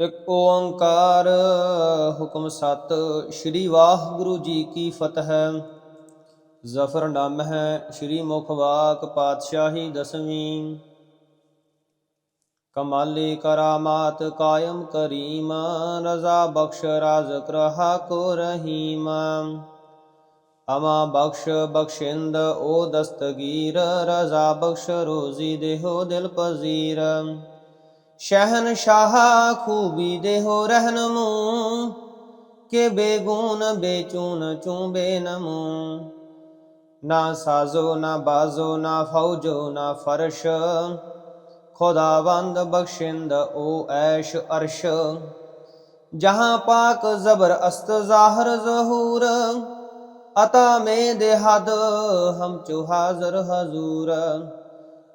ਇੱਕ ਓੰਕਾਰ ਹੁਕਮ ਸਤ, ਸ੍ਰੀ ਵਾਹਿਗੁਰੂ ਜੀ ਕੀ ਫਤਿਹ। ਜ਼ਫਰਨਾਮ ਹੈ ਸ੍ਰੀ ਮੁਖ ਵਾਕ ਪਾਤਸ਼ਾਹੀ ਦਸਵੀਂ। ਕਮਾਲੇ ਕਰਾਮਾਤ ਕਾਇਮ ਕਰੀਮ, ਰਜ਼ਾ ਬਖਸ਼ ਰਾਜ ਰਹਾ ਕੋ ਰਹੀਮ। ਅਮਾ ਬਖਸ਼ ਬਖਸ਼ਿੰਦ ਓ ਦਸਤਗੀਰ, ਰਜ਼ਾ ਬਖਸ਼ ਰੋਜ਼ੀ ਦੇਹੋ ਦਿਲ ਪਜ਼ੀਰ। ਸ਼ਹਿਨ ਸ਼ਾਹ ਖੂਬੀ ਦੇਹੋ ਰਹਿਨਮੂ ਕੇ ਬੇਗੂਨ ਬੇਚੂਨ ਚੂੰ ਬੇਨਮੂ ਨਾ ਸਾਜ਼ੋ, ਨਾ ਬਾਜ਼ੋ, ਨਾ ਫੌਜੋ, ਨਾ ਫਰਸ਼ ਖੁਦਾਵੰਦ ਬਖਸ਼ਿੰਦ ਓ ਐਸ਼ ਅਰਸ਼। ਜਹਾਂ ਪਾਕ ਜ਼ਬਰ ਅਸਤ ਜ਼ਾਹਰ ਜ਼ਹੂਰ, ਅਤਾ ਮੇ ਦੇ ਹਦ ਹਮ ਚੋ ਹਾਜ਼ਰ ਹਜ਼ੂਰ।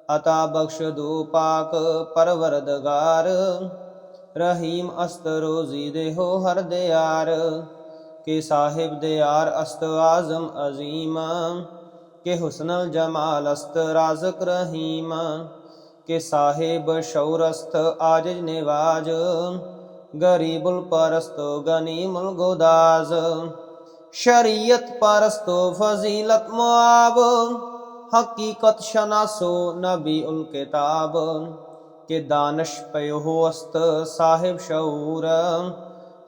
ਅਤਾ ਬਖਸ਼ ਦੋ ਪਾਕ ਪਰਵਰਦਗਾਰ, ਰਹੀਮ ਅਸਤ ਰੋਜ਼ੀ ਦੇ ਹੋ ਹਰ ਦਿਆਰ, ਕੇ ਸਾਹਿਬ ਦਿਆਰ ਅਸਤ ਆਜ਼ਮ ਅਜ਼ੀਮ, ਕੇ ਹੁਸਨ ਜਮਾਲ ਅਸਤ ਰਾਜ਼ਕ ਰਹੀਮ, ਕੇ ਸਾਹਿਬ ਸ਼ੌਰਸਤ ਆਜਜ ਨਿਵਾਜ, ਗਰੀਬੁਲ ਪਰਸਤੋ ਗਨੀਮੁਲ ਗੋਦਾਜ਼, ਸ਼ਰੀਅਤ ਪਰਸਤੋ ਫਜ਼ੀਲਤ ਮੁਆਬ ਹਕੀਕਤ ਸ਼ਨਾਸੋ ਨਬੀ ਉਲ ਕਿਤਾਬ, ਕੇ ਦਾਨਸ਼ ਪਇਓ ਅਸਤ ਸਾਹਿਬ ਸ਼ਊਰ,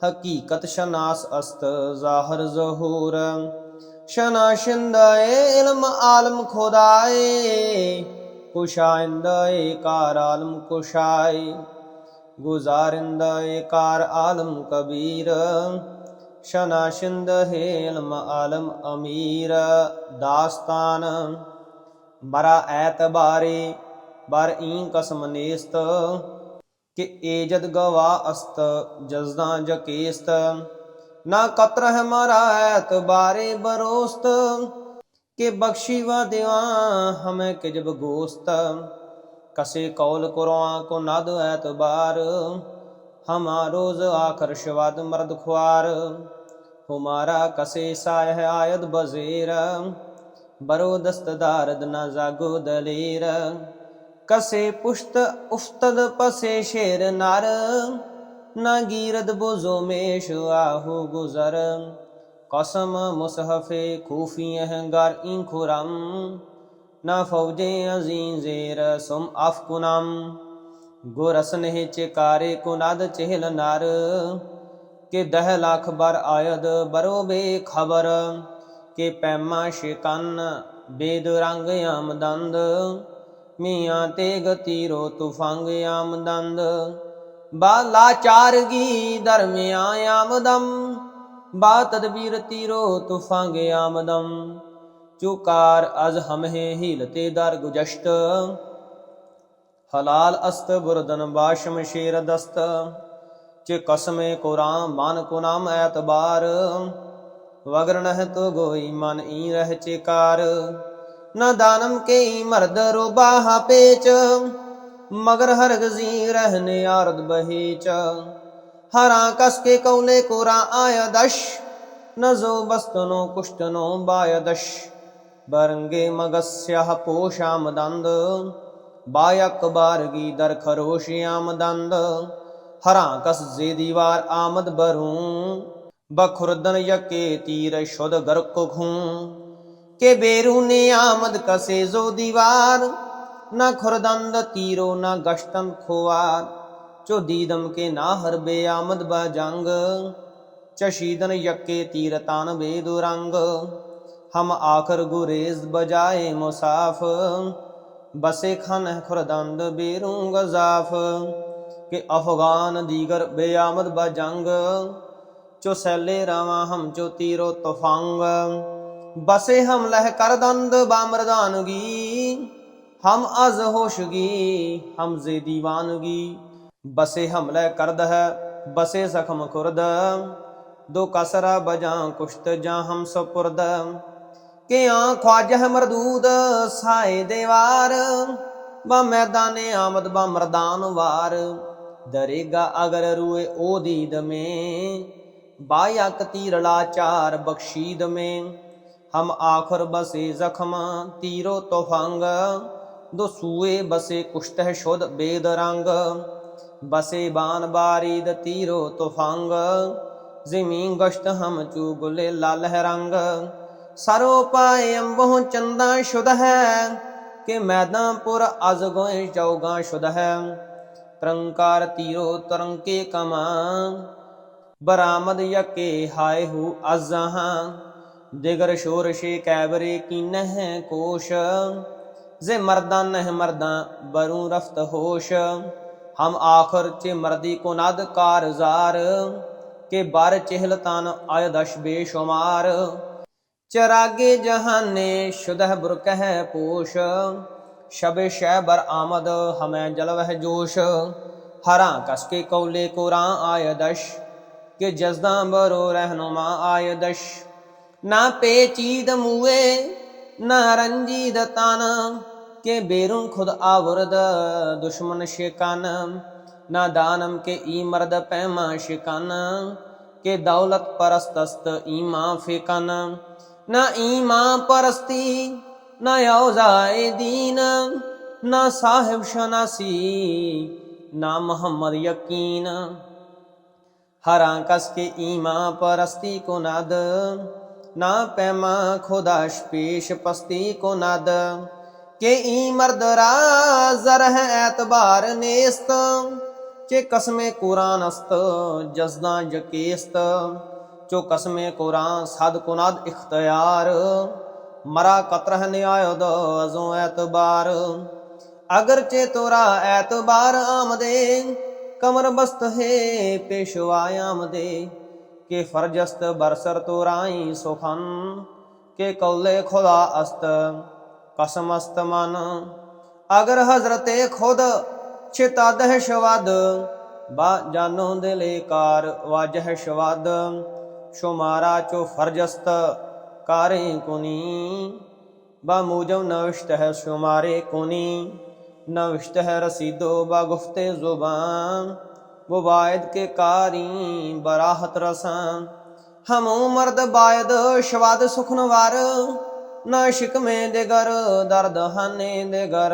ਹਕੀਕਤ ਸ਼ਨਾਸ ਅਸਤ ਜ਼ਾਹਰ ਜ਼ਹੂਰ। ਸ਼ਨਾਸ਼ਿੰਦਾਏ ਇਲਮ ਆਲਮ ਖੁਦਾਏ ਕੁਸ਼ਾਇੰਦਾਏ ਕਾਰ ਆਲਮ ਕੁਸ਼ਾਏ ਗੁਜ਼ਾਰਿੰਦਾਏ ਕਾਰ ਆਲਮ ਕਬੀਰ। ਸ਼ਨਾਸ਼ਿੰਦ ਹੈ ਇਲਮ ਆਲਮ ਅਮੀਰ, ਦਾਸਤਾਨ ਬਰਾ ਐਤਬਾਰੇ ਬਰ ਈਂ ਕਸਮ ਨੇਸਤ, ਕਿ ਏਜਦ ਗਵਾ ਅਸਤ ਜਜ਼ਦਾ ਜਕੇਸਤ। ਨਾ ਕਤਰ ਹੈ ਮਾਰਾ ਐਤਬਾਰੇ ਬਰੋਸਤ, ਕਿ ਬਖਸ਼ੀ ਵਾ ਦਿਵਾ ਹਮੇ ਕਿਜਬ ਗੋਸਤ। ਕਸੇ ਕੌਲ ਕੁਰਾਨ ਕੋ ਨਦ ਐਤਬਾਰ ਹਮਾ ਰੋਜ਼ ਆਖਰ ਸ਼ਵਾਦ ਮਰਦ ਖੁਆਰ। ਹਮਾਰਾ ਕਸੇ ਸਾਇ ਆਇਦ ਬਜ਼ੇਰ ਬਰੋ ਦਸਤਦਾਰਦ ਨਾ ਜਾਗੋ ਦਲੇਰ। ਕਸੇ ਪੁਸ਼ਤ ਉਫਤਦ ਪਸੇ ਸ਼ੇਰ ਨਰ। ਨਾ ਗੀਰਦ ਬੁਜ਼ੋ ਮੇਸ਼ ਆਹੂ ਗੁਜ਼ਰ। ਕਸਮ ਮੁਸਹਫੇ ਖੂਫੀ ਅਹੰਗਾਰ ਇਨ ਖੁਰਮ ਨਾ ਫੌਜੇ ਅਜ਼ੀਂ ਜ਼ੇਰ ਸੁਮ ਅਫਕੁਨਮ ਗੁਰਸ ਨਹਿ ਚਿਕਾਰੇ ਕੁਨਦ ਚਹਿਲ ਨਰ। ਕਿ ਦਹ ਲੱਖ ਬਰ ਆਇਦ ਬਰੋ ਬੇ ਖਬਰ ਕੇ ਪੈਮਾ ਸ਼ਿਕਨ, ਬੇਦ ਰੰਗ ਆਮਦੰਦ। ਮੀਆਂ ਤੇ ਗਤੀਰੋ ਤੁਫੰਗ ਆਮਦੰਦ। ਬਾਲਾਚਾਰਗੀ ਦਰਮਿਆ ਆਮਦਮ ਬਾ ਤਦਬੀਰ ਤੀਰੋ ਤੁਫੰਗ ਆਮਦਮ ਚੁਕਾਰ ਅਜ਼ ਹਮਹਿ ਹੀਲਤੇ ਦਰ ਗੁਜਸ਼ਟ ਹਲਾਲ ਅਸਤ ਬੁਰਦਨ ਬਾਸ਼ਮ ਸ਼ੇਰ ਦਸਤ। ਚੇ ਕਸਮੇ ਕੁਰਾਨ ਮਨ ਕੋ ਨਾਮ ਐਤਬਾਰ। ਵਗਰ ਤੋ ਗੋਈ ਮਨ ਈ ਰਹਿ ਚੇਕਾਰ। ਨ ਦਾਨਮ ਕੇ ਮਰਦ ਰੋਬਾਹ ਪੇਚ, ਮਗਰ ਹਰਗਜ਼ੀ ਰਹਿਨੇ ਆਰਦ ਬਹੀਚ। ਹਰਾਂ ਕਸ ਕੇ ਕੌਲੇ ਕੋਰਾ ਆਇਆ ਦਸ਼ ਨਜ਼ੋ ਬਸਤਨੋ ਕੁਸ਼ਤਨੋ ਬਾਇਦਸ਼ ਬਰੰਗੇ ਮਗਸਿਆ ਪੋਸ਼ਾਮ ਦੰਦ ਬਾਇਕ ਬਾਰਗੀ ਦਰ ਖਰੋਸ਼ਿਆਮ ਦੰਦ। ਹਰਾ ਕਸ ਜੇ ਦੀਵਾਰ ਆਮਦ ਬਰੂ ਬਖੁਰਦਨ ਯਕੇ ਤੀਰ ਸ਼ੁਦ ਗਰਕ ਖੂੰ। ਕੇ ਬੇਰੂ ਨੇ ਆਮਦ ਕਸੇ ਜ਼ੋ ਦੀਵਾਰ, ਨਾ ਖੁਰਦੰਦ ਤੀਰੋ, ਨਾ ਗਸ਼ਤਨ ਖੁਆਰ। ਚੋ ਦੀਦਮ ਕੇ ਨਾ ਹਰਬੇ ਆਮਦ ਬਾ ਜੰਗ, ਚਸ਼ੀਦਨ ਯਕੇ ਤੀਰ ਤਾਨ ਬੇਦੁ ਰੰਗ। ਹਮ ਆਖਰ ਗੁਰੇਜ਼ ਬਜਾਏ ਮੁਸਾਫ, ਬਸੇ ਖਨ ਖੁਰਦੰਦ ਬੇਰੂ ਗਜ਼ਾਫ। ਕਿ ਅਫਗਾਨ ਦੀਗਰ ਬੇਆਮਦ ਬਾ ਜੰਗ ਚੋ ਸੈਲੇ ਰਾਵਾ ਹਮ ਚੋ ਤੀਰੋ ਤਫੰਗ। ਬਸੇ ਹਮ ਲਹਿ ਕਰ ਦੰਦ ਬਾ ਹਮ ਅਜ਼ ਹੋਸ਼ਗੀ, ਹਮ ਜ਼ੇ ਦੀਵਾਨਗੀ। ਬਸੇ ਹਮਲੇ ਕਰਦ ਹੈ ਬਸੇ ਜ਼ਖਮ ਖੁਰਦ। ਦੋ ਕਸਰਾ ਬਜਾਂ ਕੁਸ਼ਤ ਜਾਂ ਹਮ ਸਪੁਰਦ ਕਿ ਖਵਾਜਹ ਮਰਦੂਦ, ਸਾਏ ਦੇਵਾਰ। ਬਾ ਮੈਦਾਨੇ ਆਮਦ ਬਾ ਮਰਦਾਨ ਵਾਰ। ਦਰੇਗਾ ਅਗਰ ਰੂਏ ਓ ਦੀਦ ਮੇ। ਬਾਇਕ ਤੀਰਲਾ ਚਾਰ ਬਖਸ਼ੀਦ ਮੇ। ਹਮ ਆਖਰ ਬਸੇ ਜ਼ਖਮ ਤੀਰੋ ਤੋਫੰਗ ਦੋ ਸੂਏ ਬਸੇ ਕੁਸ਼ਤਹ ਸ਼ੁਦ ਬੇਦ ਰੰਗ। ਬਸੇ ਬਾਨ ਬਾਰੀਦ ਜ਼ਮੀਨ ਗਸ਼ਤ ਹਮ ਚੂ ਗੁਲੇ ਲਾਲ ਰੰਗ। ਸਰੋ ਪਾਏ ਅੰਬੋਂ ਚੰਦਾ ਸ਼ੁਧ ਹੈ। ਕਿ ਮੈਦਾਨਪੁਰ ਅਜ਼ਗੋਏ ਚੌਗਾ ਸ਼ੁਧ ਹੈ। ਤਰੰਕਾਰ ਤੀਰੋ ਤਰੰਕੇ ਕਮਾਂ। ਬਰਾਮਦ ਯਕੇ ਹਾਏ ਹੂ ਅਜ਼ਹਾਂ ਦਿਗਰ ਸ਼ੋਰ ਸ਼ੇ ਕੈਬਰੇ ਕੀਨਹਿ ਕੋਸ਼, ਜ਼ੇ ਮਰਦਾਂ ਨਹਿ ਮਰਦਾਂ ਬਰੂ ਰਫਤ ਹੋਸ਼, ਹਮ ਆਖਰ ਚ ਮਰਦੀ ਕੋ ਨਦ ਕਾਰਜ਼ਾਰ ਕੇ ਬਰ ਚਹਿਲ ਤਨ ਆਇ ਦਸ਼ ਬੇਸ਼ੁਮਾਰ। ਚਰਾਗੇ ਜਹਾਨੇ ਸ਼ੁਦਹ ਬੁਰਕਹਿ ਪੋਸ਼, ਸ਼ਬੇ ਸ਼ੈ ਬਰ ਆਮਦ ਹਮੈ ਜਲਵਹਿ ਜੋਸ਼, ਹਰਾਂ ਕਸਕੇ ਕੌਲੇ ਕੋਰਾ ਆਇ ਦਸ਼ ਕਿ ਜਜ਼ਦਾਂ ਬਰੋ ਰਹਿਨੁਮਾ ਆਇ ਦਸ਼ ਨਾ ਪੇਚੀਦ ਮੂਏ, ਨਾ ਰੰਜੀਦ ਤਨ, ਕੇ ਬੇਰੁੰ ਖੁਦ ਆਵਰਦ ਦੁਸ਼ਮਨ ਸ਼ਿਕਨ। ਨਾ ਦਾਨਮ ਕੇ ਈ ਮਰਦ ਪੈਮਾ ਸ਼ਿਕਨ, ਕੇ ਦੌਲਤ ਪਰਸਤਸਤ ਈਮਾ ਫੇਕਨ। ਨਾ ਈਮਾ ਪਰਸਤੀ, ਨਾ ਔਜ਼ਾਏ ਦੀਨ, ਨਾ ਸਾਹਿਬ ਸ਼ਨਾਸੀ, ਨਾ ਮੁਹੰਮਦ ਯਕੀਨ। ਹਰਾਂ ਕਸ ਕੇ ਈਮਾ ਪਰਸਤੀ ਕੋ ਨਦ, ਨਾ ਪੈਮਾ ਖੁਦਾਸ਼ ਪੇਸ਼ ਪਸਤੀ ਕੋ ਨਦ। ਕੇ ਈ ਮਰਦ ਰਾ ਜ਼ਰ ਹੈ ਐਤਬਾਰ ਨੇਸਤ, ਚੇ ਕਸਮੇ ਕੁਰਾਨ ਅਸਤ, ਜਜ਼ਦਾਂ ਜਕੇਸਤ ਚੋ ਕਸਮੇ ਕੁਰਾਨ ਸਦ ਕੁਨਾਦ ਇਖਤਿਆਰ, ਮਰਾ ਕਤਰਹ ਨਿਆਇਦ ਅਜ਼ੋ ਐਤਬਾਰ। ਅਗਰ ਚੇ ਤੋਰਾ ਐਤਬਾਰ ਆਮਦੇ ਕਮਰ ਬਸਤ ਹੈ ਪੇਸ਼ਵਾ ਦੇ, ਕੇ ਫਰਜਸਤ ਬਰਸਰ ਤੋ ਤੋਰਾਈ ਸੁਖਨ ਕੇ ਕੌਲੇ ਖੁਦਾ ਅਸਤ, ਕਸਮ ਅਸਤ ਮਨ। ਅਗਰ ਹਜ਼ਰਤੇ ਖੁਦ ਚਿਤਾਦਹ ਸ਼ਵਦ ਬਾ ਜਾਨੋ ਦਿਲੇ ਕਾਰ ਵਾਜਹ ਸ਼ਵਦ ਸ਼ੁਮਾਰਾ ਚੋ ਫਰਜਸਤ ਕਾਰੇ ਕੁਨੀ, ਬਾ ਮੂਜਮ ਨਵਸ਼ਤ ਹੈ ਸ਼ੁਮਾਰੇ ਕੁਨੀ। نوشتہ رسید و با گفت زبان، وہ باعد کے کاریں براحت رسان۔ ہم مرد باعد شواد سخنوار، نہ شکمے دگر درد ہانے دگر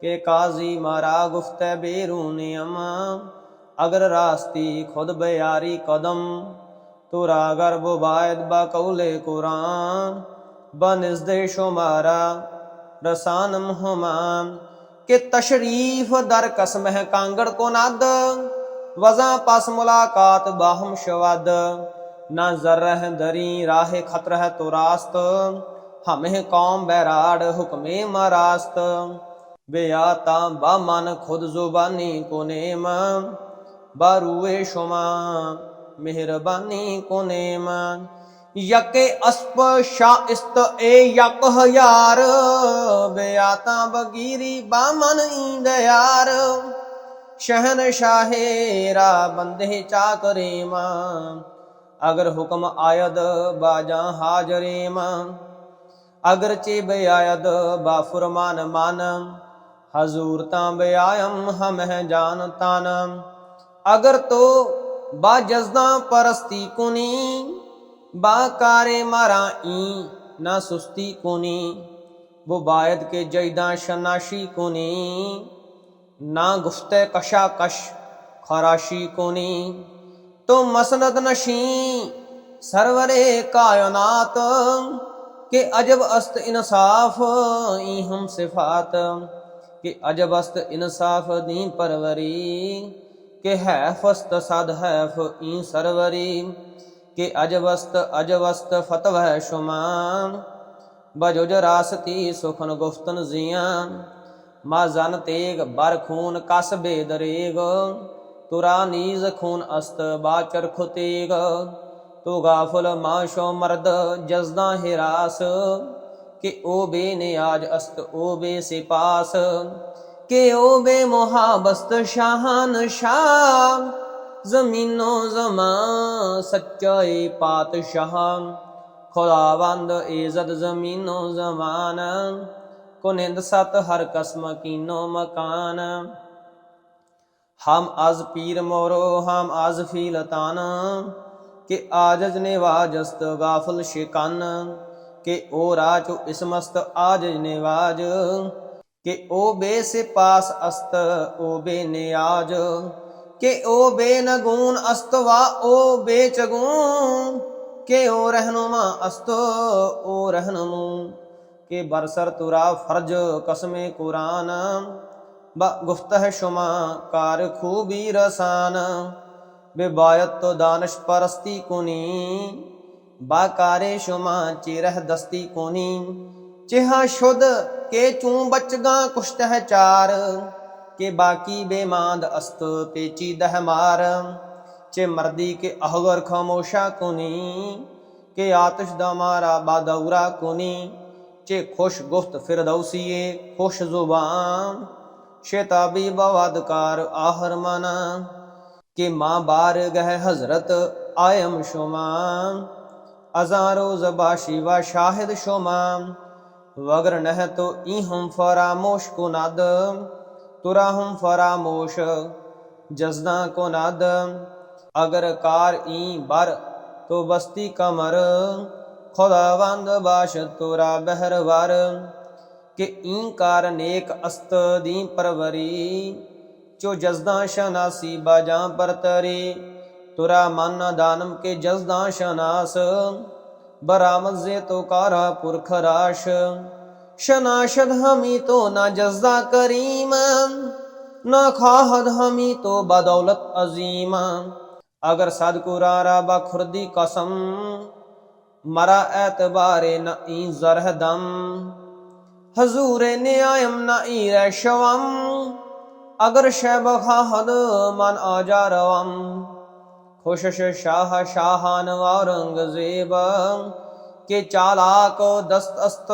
کہ قاضی مارا گفت بیرون امام، اگر راستی خود بیاری قدم، تو گر وہ باعد با قول قرآن۔ بنزد شمارا، رسانم ہمام۔ کہ تشریف در قسم ہے کانگڑ کو ند، وزاں پاس ملاقات باہم شواد نہ ذر ذرہ دری، راہ خطر ہے تو راست۔ ہمیں قوم بیراڑ، حکم مراست۔ بے آتا با من خود زبانی کو نیم۔ بروے شما، مہربانی کو نیم۔ ਕੋ ਨੇਮ ਬਾਰੂਏ ਸ਼ੁਮਾ ਮਿਹਰਬਾਨੀ ਕੋ ਨੇਮ ਯਕੇ ਅਸਪ ਸ਼ਾ ਇਸਤ ਏ ਯਕ ਹਯਾਰ, ਬਿਆਤਾ ਬਗੀਰੀ ਬਾਮਨ ਇੰਦਿਆਰ ਸ਼ਹਨ ਸ਼ਾਹੇਰਾ ਬੰਦੇ ਚਾਕਰੇ ਮਾਂ ਅਗਰ ਹੁਕਮ ਆਇਦ ਬਾਜਾ ਹਾਜ਼ਰੇ ਮਾਂ ਅਗਰ ਚੇ ਬਿਆਇਦ ਬਾ ਫਰਮਾਨ ਮਨ, ਹਜ਼ੂਰ ਤਾਂ ਬਿਆਯਮ ਹਮ ਹੈ ਜਾਨ ਤਨ। ਅਗਰ ਤੋ ਬਾ با کار مارا این نہ سستی کونی، وہ باید کے جیداں شناشی کونی، نہ کشا کش خراشی کونی۔ تو مسند نشی سرور کائنات، کہ عجب است انصاف ای ہم صفات، کہ عجب است انصاف دین پروری، کہ حیف است صد حیف این سروری۔ کہ اجوست اجوست فتو ہے شمان بجو راستی سخن گفتن زیان ما زن تیگ بر خون کس بے دریگ ترا نیز خون است با چرخ تیغ تو غافل ما شو مرد جزداں ہراس کہ او بے نیاج است او بے سپاس کہ او بے محابست شاہان شاہ ਜ਼ਮੀਨੋ ਜ਼ਮਾ ਸੱਚੇ ਪਾਤਸ਼ਾਹ। ਖੁਦਾਵੰਦ ਇਜ਼ਤ ਜ਼ਮੀਨੋ ਜ਼ਮਾਨ। ਕੁਨਿੰਦ ਸਤ ਹਰ ਕਸਮ ਕੀਨੋ ਮਕਾਨ। ਹਮ ਅਜ਼ ਪੀਰ ਮੋਰੋ, ਹਮ ਅਜ਼ ਫੀਲਤਾਨ ਕਿ ਆਜਜ ਨਿਵਾਜਸਤ ਗਾਫਲ ਸ਼ਿਕਨ। ਕਿ ਓ ਰਾਚੁ ਇਸਮਸਤ ਆਜਜ ਨਿਵਾਜ। ਕਿ ਓ ਬੇ ਪਾਸ ਅਸਤ, ਓ ਬੇ ਨਿਆਜ ਕਿ ਓ ਬੇਨਗੂਨ ਅਸਤਵਾ ਓ ਬੇ ਚਗੂਨ ਕਿ ਓ ਰਹਿਨੁਮਾ ਅਸਤੋ ਓ ਰਹਿਨਮੂ। ਕਿ ਬਰਸਰ ਤੁਰਾ ਫਰਜ ਕਸਮੇ ਕੁਰਾਨ। ਬ ਗੁਫਤ ਹੈ ਸ਼ੁਮਾ ਕਾਰ ਖੂਬੀ ਰਸਾਨ। ਬਿਬਾਇਤ ਤੋ ਦਾਨਸ਼ ਪਰਸਤੀ ਕੁਨੀ। ਬਾਕਾਰੇ ਸ਼ੁਮਾ ਚਿਰਹ ਦਸਤੀ ਕੋਨੀ। ਚਿਹਾ ਸ਼ੁਧ ਕੇ ਚੂ ਬਚਗਾ ਕੁਸ਼ਤ ਹੈ ਚਾਰ। ਕੇ ਬਾਕੀ ਬੇਮਾਂਦ ਅਸਤ ਪੇਚੀ ਦਹ ਮਾਰ। ਚੇ ਮਰਦੀ ਕੇ ਅਹਗਰ ਖਾਮੋਸ਼ਾ ਕੁਨੀ, ਕੇ ਆਤਸ਼ ਦਾ ਮਾਰਾ ਬਾਦੌਰਾ ਕੁਨੀ। ਚੇ ਖੁਸ਼ ਗੁਫਤ ਫਿਰਦੌਸੀਏ ਖੁਸ਼ ਜ਼ੁਬਾਨ। ਸ਼ੈਤਾਬੀ ਬਵਾਦਕਾਰ ਆਹਰ ਮਨਾ। ਕਿ ਮਾਂ ਬਾਰ ਗਹਿ ਹਜ਼ਰਤ ਆਇਮ ਸ਼ੁਮਾਨ। ਅਜ਼ਾਰੋ ਜ਼ਬਾਸ਼ੀ ਵਾ ਸ਼ਾਹਿਦ ਸ਼ੁਮਾਨ। ਵਗਰ ਨਹ ਤੋ ਇਹਮ ਫਰਾਮੋਸ਼ ਕੁਨਦ ਤੁਰਾਹਮ ਫਰਾਮੋਸ਼ ਕੋ ਕੁਨਦ ਅਗਰ ਕਾਰ ਈ ਬਰ, ਤੋ ਬਸਤੀ ਕਮਰ ਖੁਦਾਵੰਦ ਬਾਸ਼ ਤੁਰਾ ਬਹਿਰਵਰ ਕਿ ਈ ਕਾਰ ਨੇਕ ਅਸਤ ਦੀ ਪਰਵਰੀ, ਚੋ ਜਜ਼ਦਾ ਸ਼ਨਾਸੀ ਬਾਜਾਂ ਪਰਤਰੀ, ਤੁਰਾ ਮਨ ਦਾਨਮ ਕੇ ਜਜ਼ਦਾ ਸ਼ਨਾਸ ਬਰਾਮਜ਼ੇ ਤੋ ਕਾਰਾ ਪੁਰਖ ਰਾਸ਼ ਸ਼ਨਾਸ਼ਦ ਹਮੀ ਤੋ ਨਾ ਜਜ਼ਦਾ ਕਰੀਮ, ਨਾ ਖਾਹਦ ਹਮੀ ਤੋ ਬਦੌਲਤ ਅਜ਼ੀਮ। ਅਗਰ ਸਦਕੁਰਾ ਰਾ ਬਖੁਰਦੀ ਕਸਮ, ਮਰਾ ਐਤਬਾਰੇ ਨ ਈ ਜ਼ਰਹ ਦਮ। ਹਜ਼ੂਰੇ ਨਿਆਇਮ ਨ ਈ ਰਸ਼ਵਮ ਅਗਰ ਸ਼ੈਬ ਖਾਹਦ ਮਨ ਆਜਾ ਰਵਮ। ਖੁਸ਼ਸ਼ ਸ਼ਾਹ ਸ਼ਾਹਾਨ ਔਰੰਗਜ਼ੇਬ ਕੇ ਚਾਲਾਕ ਦਸਤ ਅਸਤ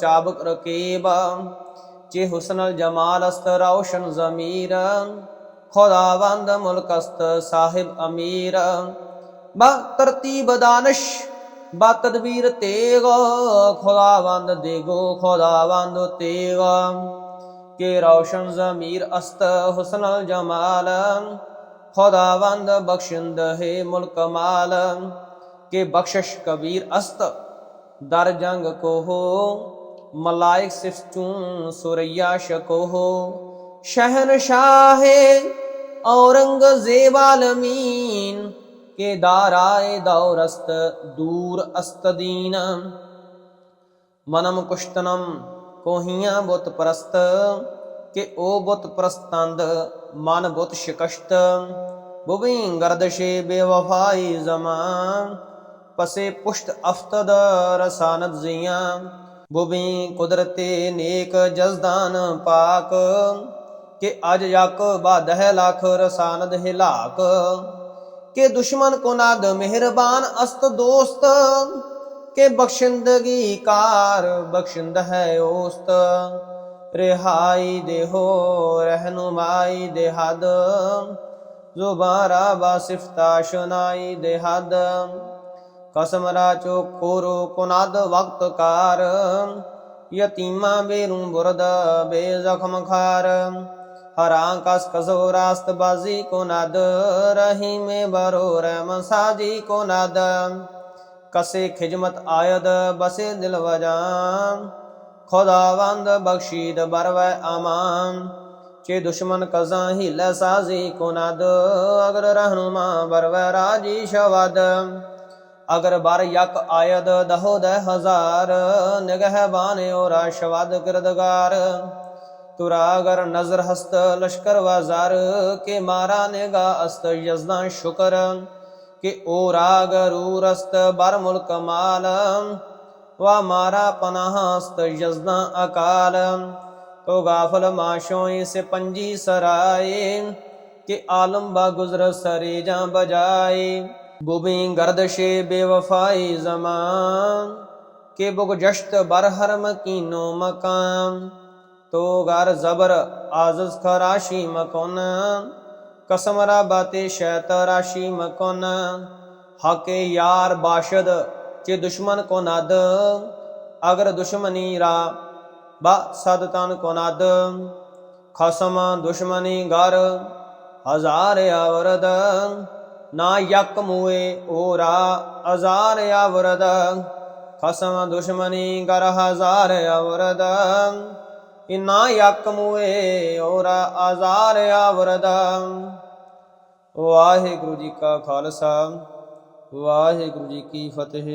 ਚਾਬਕ ਰਕੀਬ, ਚੇ ਹੁਸਨਲ ਜਮਾਲ ਅਸਤ ਰੌਸ਼ਨ ਜ਼ਮੀਰ, ਖੁਦਾਵੰਦ ਮੁਲਕ ਅਸਤ ਸਾਹਿਬ ਅਮੀਰ। ਬਾ ਤਰਤੀਬ ਦਾਨਸ਼, ਬਾ ਤਦਬੀਰ ਤੇਗ, ਖੁਦਾਵੰਦ ਦੇਗੋ, ਖੁਦਾਵੰਦ ਤੇਗ। ਕੇ ਰੌਸ਼ਨ ਜ਼ਮੀਰ ਅਸਤ ਹੁਸਨਲ ਜਮਾਲ, ਖੁਦਾਵੰਦ ਬਖਸ਼ਿੰਦ ਹੈ ਮੁਲਕ ਮਾਲ। در جنگ کو ہو ملائک سفتوں چون سوریا شکو ہو شہن شاہ اورنگ زیب عالمین کے دارائے دورست دور استدینم منم کشتنم کوہیاں بت پرست، کہ او بت پرستند من بت شکشت۔ بویں گردشے بے وفائی زمان ਪਸੇ ਪੁਸ਼ਤ ਅਫਤਦ ਰਸਾਨਤ ਜ਼ੀਆਂ। ਬੁਬੀ ਕੁਦਰਤੇ ਨੇਕ ਜਜ਼ਦਾਨ ਪਾਕ। ਕਿ ਅਜ ਯਕ ਬਾਦਹ ਲਖ ਰਸਾਨਦ ਹਿਲਾਕ। ਕਿ ਦੁਸ਼ਮਨ ਕੋ ਨਾਦ ਮਿਹਰਬਾਨ ਅਸਤ ਦੋਸਤ। ਕਿ ਬਖਸ਼ਿੰਦਗੀ ਕਾਰ ਬਖਸ਼ਿੰਦ ਹੈ ਉਸਤ ਰਿਹਾਈ ਦੇਹੋ ਰਹਿਨੁਮਾਈ ਦੇ ਹਦ। ਜ਼ੁਬਾਰਾ ਬਾਸਿਫਤਾ ਸ਼ਨਾਈ ਦੇ ਹਦ। ਕਸਮ ਰਾਚੋ ਕੋਰੋ ਕੁਨਦ ਵਕਤ ਕਾਰ। ਯਤੀਮਾ ਬੇਰੂ ਬੁਰਦ ਬੇ ਜ਼ਖਮ ਖਾਰ। ਹਰਾਂ ਕਸ ਕਸੋ ਰਾਸਤ ਬਾਜ਼ੀ ਕੋ ਨਦ ਰਹੀ ਬਰੋ ਰਹਿਮ ਸਾਜੀ ਕੋ ਨਦ ਕਸੇ ਖਿਜਮਤ ਆਇਦ ਬਸੇ ਦਿਲ ਵਜਾਨ ਖੁਦਾਵੰਦ ਬਖਸ਼ੀਦ ਬਰਵੈ ਅਮਾਨ ਚੇ ਦੁਸ਼ਮਨ ਕਜ਼ਾਂ ਹਿਲੇ ਸਾਜ਼ੀ ਕੋ ਨਦ ਅਗਰ ਰਹਿਨੁਮਾ ਬਰਵੈ ਰਾਜੀ ਸ਼ਵਦ। ਅਗਰ ਬਰ ਯਕ ਆਇਦ ਦਹੋ ਦਹ ਹਜ਼ਾਰ, ਨਿਗਹ ਬਾਨੇ ਔਰਾ ਸ਼ਵਦ ਕਿਰਦਗਾਰ। ਤੁਰਾ ਅਗਰ ਨਜ਼ਰ ਹਸਤ ਲਸ਼ਕਰ ਵਾਜ਼ਾਰ ਕੇ ਮਾਰਾ ਨਿਗਾ ਅਸਤ ਯਜ਼ਦਾ ਸ਼ੁਕਰ। ਕਿ ਓ ਰਾਗ ਰੂਰਸਤ ਬਰ ਮੁਲਕ ਮਾਲ, ਵਾ ਮਾਰਾ ਪਨਾਹ ਅਸਤ ਯਜ਼ਦਾ ਅਕਾਲ। ਤੋ ਗਾਫਲ ਮਾਸ਼ੋਈ ਸੇ ਪੰਜੀ ਸਰਾਏ, ਕਿ ਆਲਮ ਬਾ ਗੁਜ਼ਰ ਸਰੇ ਜਾਂ ਬਜਾਏ। ਬੁਬੀ ਗਰਦਸ਼ੇ ਬੇਵਫਾਈ ਜ਼ਮਾਨ, ਕਿ ਬੁਗ ਜਸ਼ਤ ਬਰ ਕੀਨੋ ਮਕਾਮ ਤੋ ਗਰ ਜ਼ਬਰ ਆਜ਼ਜ਼ ਖਰਾਸ਼ੀ ਮਕੁਨ, ਕਸਮ ਰਾ ਬਾਤੇ ਸ਼ੈਤ ਰਾਸ਼ੀ ਮਕੁਨ, ਹਕੇ ਯਾਰ ਬਾਸ਼ਦ ਚੇ ਦੁਸ਼ਮਨ ਕੋ ਨਦ, ਅਗਰ ਦੁਸ਼ਮਨੀ ਰਾ ਬਾ ਸਦ ਤਨ ਕੋ ਨਦ, ਖਸਮ ਦੁਸ਼ਮਨੀ ਗਰ ਹਜ਼ਾਰ ਆਵਰਦ ਨਾ ਯਕ ਮੂਏ ਓਰਾ ਹਜ਼ਾਰ ਆਵਰਦ ਖਸਮ ਦੁਸ਼ਮਨੀ ਗਰ ਹਜ਼ਾਰ ਆਵਰਦ ਇਨਾ ਯਕ ਮੂਏ ਔਰ ਆਜ਼ਾਰ ਆਵਰਦਾ ਵਾਹਿਗੁਰੂ ਜੀ ਕਾ ਖਾਲਸਾ, ਵਾਹਿਗੁਰੂ ਜੀ ਕੀ ਫਤਿਹ।